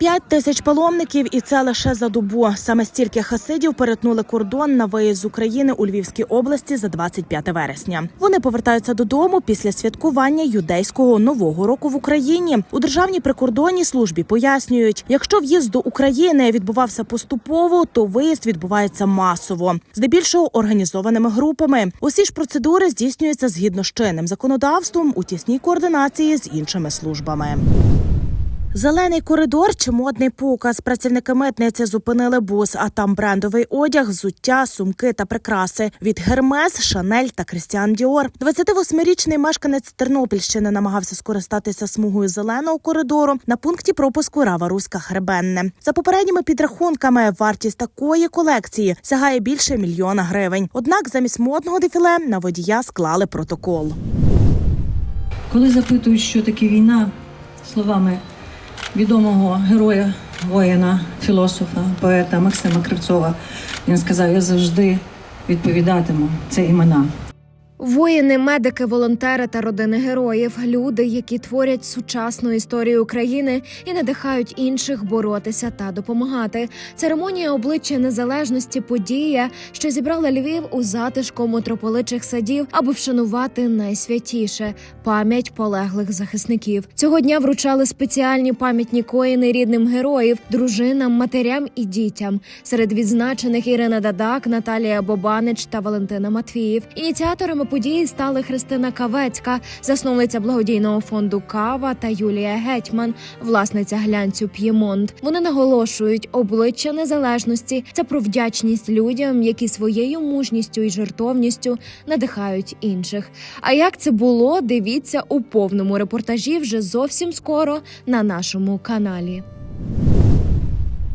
П'ять тисяч паломників, і це лише за добу. Саме стільки хасидів перетнули кордон на виїзд з України у Львівській області за 25 вересня. Вони повертаються додому після святкування юдейського нового року в Україні. У державній прикордонній службі пояснюють, якщо в'їзд до України відбувався поступово, то виїзд відбувається масово, здебільшого організованими групами. Усі ж процедури здійснюються згідно з чинним законодавством у тісній координації з іншими службами. Зелений коридор чи модний показ. Працівники митниці зупинили бус, а там брендовий одяг, взуття, сумки та прикраси від Гермес, Шанель та Крістіан Діор. 28-річний мешканець Тернопільщини намагався скористатися смугою зеленого коридору на пункті пропуску Рава Руська Хребенне. За попередніми підрахунками, вартість такої колекції сягає більше мільйона гривень. Однак замість модного дефіле на водія склали протокол. Коли запитують, що таке війна, словами відомого героя, воїна, філософа, поета Максима Кривцова, він сказав: Я завжди відповідатиму це імена. Воїни, медики, волонтери та родини героїв люди, які творять сучасну історію України і надихають інших боротися та допомагати. Церемонія обличчя незалежності подія, що зібрала Львів у затишку митрополичих садів, аби вшанувати найсвятіше пам'ять полеглих захисників. Цього дня вручали спеціальні пам'ятні коїни рідним героїв, дружинам, матерям і дітям. Серед відзначених Ірина Дадак, Наталія Бобанич та Валентина Матвіїв. Ініціаторами події стали Христина Кавецька, засновниця благодійного фонду Кава та Юлія Гетьман, власниця глянцю П'ємонт. Вони наголошують, обличчя незалежності це про вдячність людям, які своєю мужністю і жертовністю надихають інших. А як це було, дивіться у повному репортажі вже зовсім скоро на нашому каналі.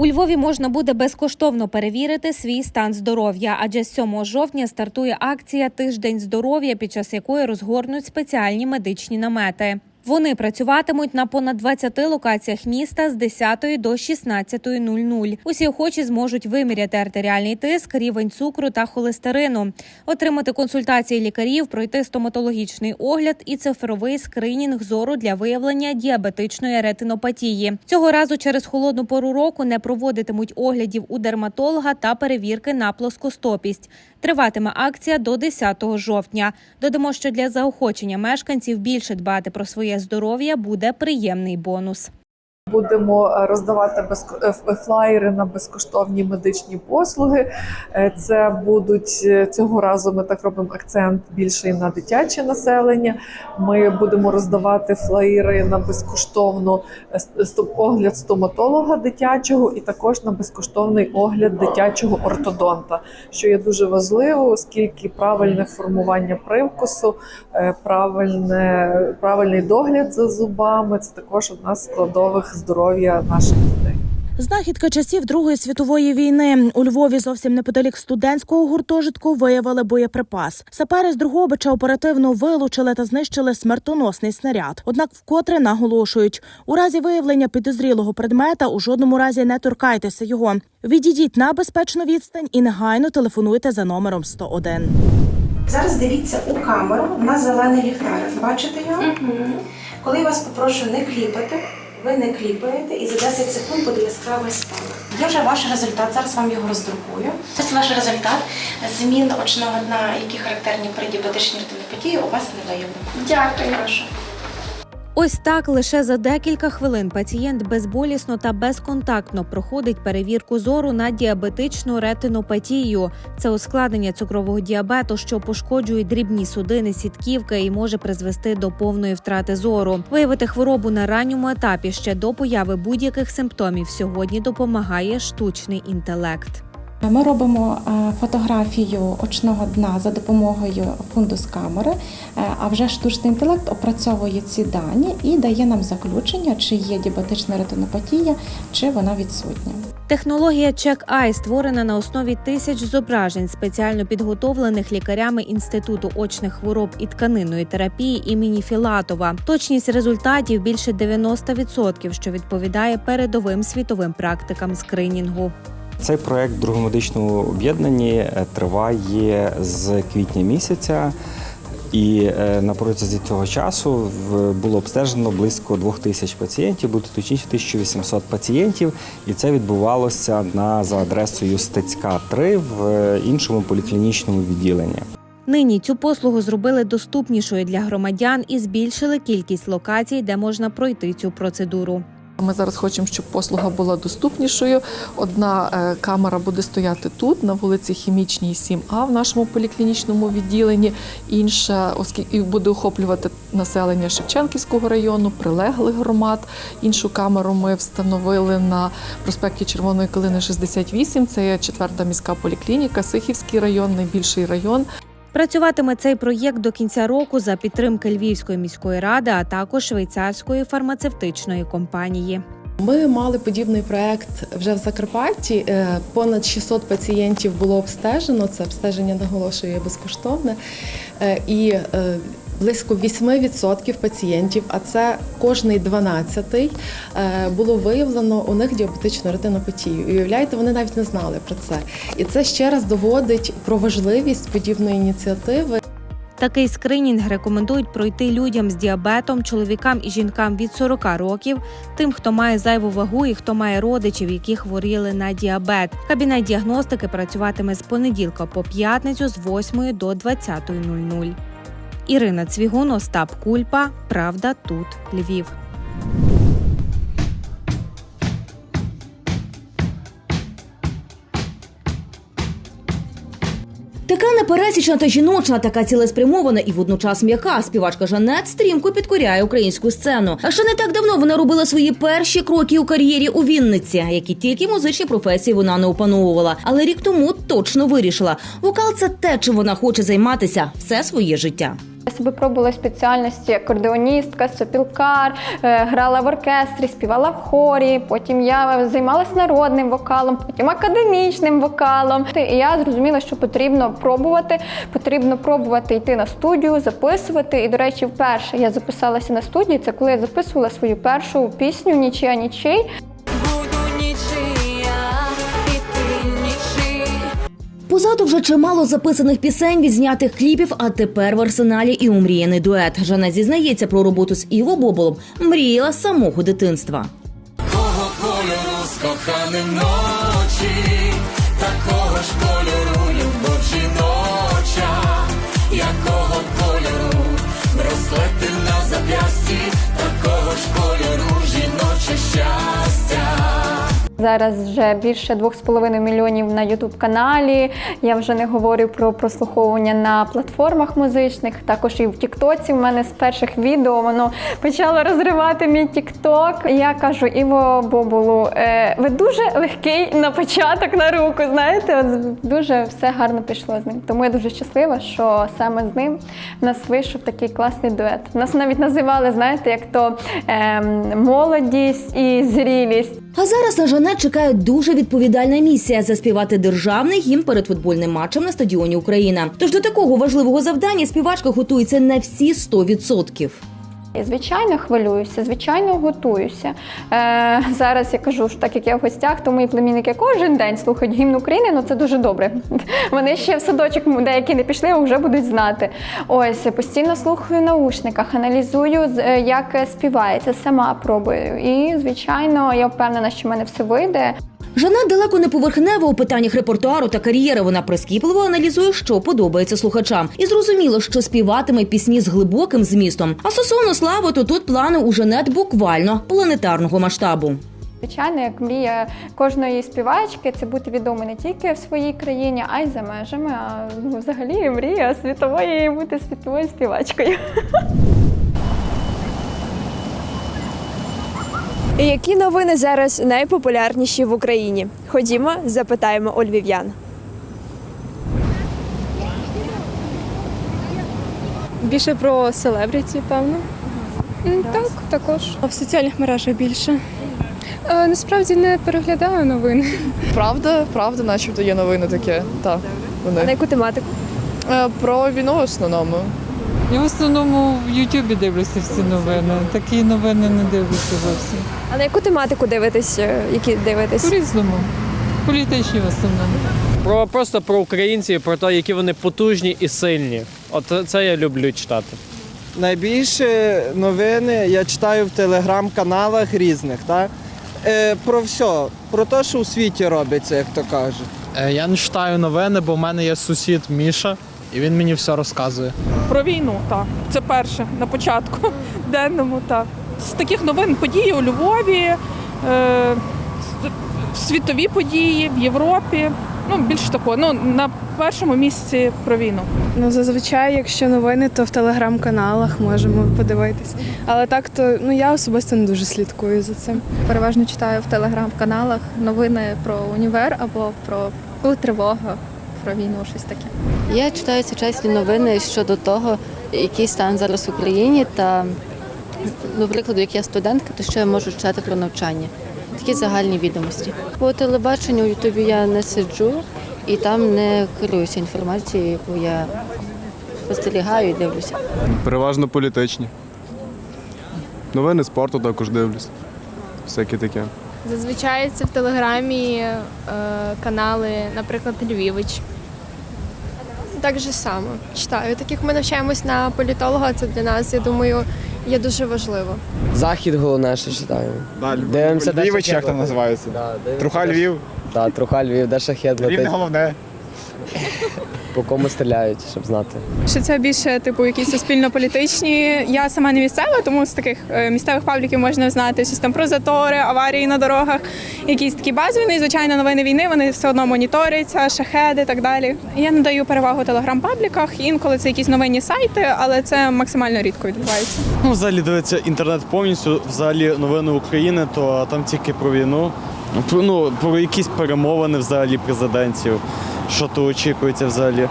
У Львові можна буде безкоштовно перевірити свій стан здоров'я, адже з 7 жовтня стартує акція Тиждень здоров'я, під час якої розгорнуть спеціальні медичні намети. Вони працюватимуть на понад 20 локаціях міста з 10 до 16.00. Усі охочі зможуть виміряти артеріальний тиск, рівень цукру та холестерину, отримати консультації лікарів, пройти стоматологічний огляд і цифровий скринінг зору для виявлення діабетичної ретинопатії. Цього разу через холодну пору року не проводитимуть оглядів у дерматолога та перевірки на плоскостопість. Триватиме акція до 10 жовтня. Додамо, що для заохочення мешканців більше дбати про своє здоров'я буде приємний бонус. Будемо е, роздавати безко- е, флаєри на безкоштовні медичні послуги. Е, Це будуть е, цього разу. Ми так робимо акцент більше на дитяче населення. Ми будемо роздавати флаєри на безкоштовну е, огляд стоматолога дитячого і також на безкоштовний огляд дитячого ортодонта, що є дуже важливо, оскільки правильне формування привкусу, е, правильне, правильний догляд за зубами це також одна з складових здоров'я наших дітей. Знахідка часів Другої світової війни у Львові зовсім неподалік студентського гуртожитку виявили боєприпас. Сапери з Другобича оперативно вилучили та знищили смертоносний снаряд. Однак, вкотре наголошують, у разі виявлення підозрілого предмета у жодному разі не торкайтеся його. Відійдіть на безпечну відстань і негайно телефонуйте за номером 101. Зараз дивіться у камеру на зелений ліхтарик. Бачите його? Коли я вас попрошу не кліпати, ви не кліпаєте і за 10 секунд буде яскравий спалах. Є вже ваш результат. Зараз вам його роздрукую. Ось ваш результат. Змін очного дна, які характерні при діабетичній ретинопатії, у вас не виявлено. Дякую. Прошу. Ось так лише за декілька хвилин пацієнт безболісно та безконтактно проходить перевірку зору на діабетичну ретинопатію. Це ускладнення цукрового діабету, що пошкоджує дрібні судини сітківки і може призвести до повної втрати зору. Виявити хворобу на ранньому етапі ще до появи будь-яких симптомів сьогодні допомагає штучний інтелект. Ми робимо е, фотографію очного дна за допомогою фундус камери, е, а вже штучний інтелект опрацьовує ці дані і дає нам заключення, чи є діабетична ретинопатія, чи вона відсутня. Технологія Check-Eye створена на основі тисяч зображень, спеціально підготовлених лікарями Інституту очних хвороб і тканинної терапії імені Філатова. Точність результатів більше 90%, що відповідає передовим світовим практикам скринінгу. Цей проект в другомедичному об'єднанні е, триває з квітня місяця. І е, на протязі цього часу було обстежено близько двох тисяч пацієнтів, бути точніше 1800 пацієнтів, і це відбувалося на за адресою Стецька 3 в е, іншому поліклінічному відділенні. Нині цю послугу зробили доступнішою для громадян і збільшили кількість локацій, де можна пройти цю процедуру. Ми зараз хочемо, щоб послуга була доступнішою. Одна е, камера буде стояти тут, на вулиці Хімічній, 7А в нашому поліклінічному відділенні. Інша, оскільки буде охоплювати населення Шевченківського району, прилеглих громад. Іншу камеру ми встановили на проспекті Червоної Калини 68. Це четверта міська поліклініка, Сихівський район, найбільший район. Працюватиме цей проєкт до кінця року за підтримки Львівської міської ради, а також швейцарської фармацевтичної компанії. Ми мали подібний проект вже в Закарпатті. Е, Понад 600 пацієнтів було обстежено. Це обстеження наголошує безкоштовне. Е, І е, близько 8% пацієнтів, а це кожний 12-й, е, було виявлено у них діабетичну ретинопатію. І уявляєте, вони навіть не знали про це. І це ще раз доводить про важливість подібної ініціативи. Такий скринінг рекомендують пройти людям з діабетом, чоловікам і жінкам від 40 років, тим, хто має зайву вагу і хто має родичів, які хворіли на діабет. Кабінет діагностики працюватиме з понеділка по п'ятницю з 8 до 20.00. Ірина Цвігун, Остап Кульпа. Правда, тут Львів. Така непересічна та жіночна, така цілеспрямована і водночас м'яка співачка Жанет стрімко підкоряє українську сцену. А ще не так давно вона робила свої перші кроки у кар'єрі у Вінниці, які тільки музичні професії вона не опановувала. Але рік тому точно вирішила. Вокал це те, чим вона хоче займатися все своє життя. Я себе пробувала спеціальності акордеоністка, сопілкар, е, грала в оркестрі, співала в хорі. Потім я займалася народним вокалом, потім академічним вокалом. І я зрозуміла, що потрібно пробувати. Потрібно пробувати йти на студію, записувати. І, до речі, вперше я записалася на студії. Це коли я записувала свою першу пісню Нічия нічий. Позаду вже чимало записаних пісень, відзнятих кліпів, а тепер в арсеналі і умріяний дует. Жанет зізнається про роботу з Іво Боболом. Мріяла самого дитинства. Кого кольору з коханим ночі, такого ж кольору любов жіноча, якого кольору браслети на зап'ясті, такого ж кольору жіноче щастя. Зараз вже більше 2,5 мільйонів на Ютуб каналі. Я вже не говорю про прослуховування на платформах музичних. Також і в Тіктоці. В мене з перших відео воно почало розривати мій Тікток. Я кажу Іво Бобулу, е, ви дуже легкий на початок на руку. Знаєте, от дуже все гарно пішло з ним. Тому я дуже щаслива, що саме з ним нас вийшов такий класний дует. Нас навіть називали, знаєте, як то ем, молодість і зрілість. А зараз на Жанет чекає дуже відповідальна місія заспівати державний гімн перед футбольним матчем на стадіоні Україна. Тож до такого важливого завдання співачка готується на всі 100%. І, Звичайно, хвилююся, звичайно, готуюся. Е, зараз я кажу, що так як я в гостях, то мої племінники кожен день слухають гімн України, ну це дуже добре. Вони ще в садочок деякі не пішли, а вже будуть знати. Ось постійно слухаю в наушниках, аналізую, е, як співається, сама пробую. І, звичайно, я впевнена, що в мене все вийде. Жанет далеко не поверхнева у питаннях репертуару та кар'єри. Вона прискіпливо аналізує, що подобається слухачам, і зрозуміло, що співатиме пісні з глибоким змістом. А стосовно слави, то тут плани у Жанет буквально планетарного масштабу. Звичайно, як мрія кожної співачки, це бути відомою не тільки в своїй країні, а й за межами. А ну, взагалі мрія світової бути світовою співачкою. Які новини зараз найпопулярніші в Україні? Ходімо, запитаємо у львів'ян. Більше про селебріті, певно. Так, також. А В соціальних мережах більше. Е, Насправді не переглядаю новини. Правда, правда, начебто є новини таке. Так, А на яку тематику? Е, про війну в основному. Я в основному в Ютубі дивлюся всі новини. Такі новини не дивлюся зовсім. А на яку тематику дивитесь? е, Які дивитесь? По-різному. Політичні в основному. Про просто про українців, про те, які вони потужні і сильні. От це я люблю читати. Найбільше новини я читаю в телеграм-каналах різних, так? Е, про все, про те, що у світі робиться, як то кажуть. Е, Я не читаю новини, бо в мене є сусід Міша, і він мені все розказує. Про війну, так. Це перше на початку денному, так. З таких новин події у Львові, е, світові події в Європі. Ну, більше такого. Ну, на першому місці про війну. Ну, зазвичай, якщо новини, то в телеграм-каналах можемо подивитись. Але так, то ну я особисто не дуже слідкую за цим. Переважно читаю в телеграм-каналах новини про універ або про коли тривога, про війну, щось таке. Я читаю сучасні новини щодо того, який стан зараз в Україні, та до прикладу, як я студентка, то ще я можу читати про навчання. Такі загальні відомості. По телебаченню у Ютубі я не сиджу і там не керуюся інформацією, яку я спостерігаю і дивлюся. Переважно політичні. Новини спорту також дивлюсь. Всяке таке. Зазвичай це в телеграмі е, канали, наприклад, Львівич. Так же само читаю. Так як ми навчаємось на політолога, це для нас, я думаю, є дуже важливо. Захід головне, що читаю. Дивимося, де Львівич, як там називається? Труха Львів. Так, труха Львів, де шахет летить, головне. по кому стріляють, щоб знати. Що це більше типу якісь суспільно-політичні. Я сама не місцева, тому з таких е, місцевих пабліків можна знати щось там про затори, аварії на дорогах, якісь такі базові. Ну і звичайно, новини війни вони все одно моніторяться, шахеди і так далі. Я надаю перевагу телеграм-пабліках. Інколи це якісь новинні сайти, але це максимально рідко відбувається. Ну, взагалі дивиться інтернет повністю, взагалі новини України, то там тільки про війну. Про, ну, про якісь перемовини взагалі президентів, що то очікується взагалі.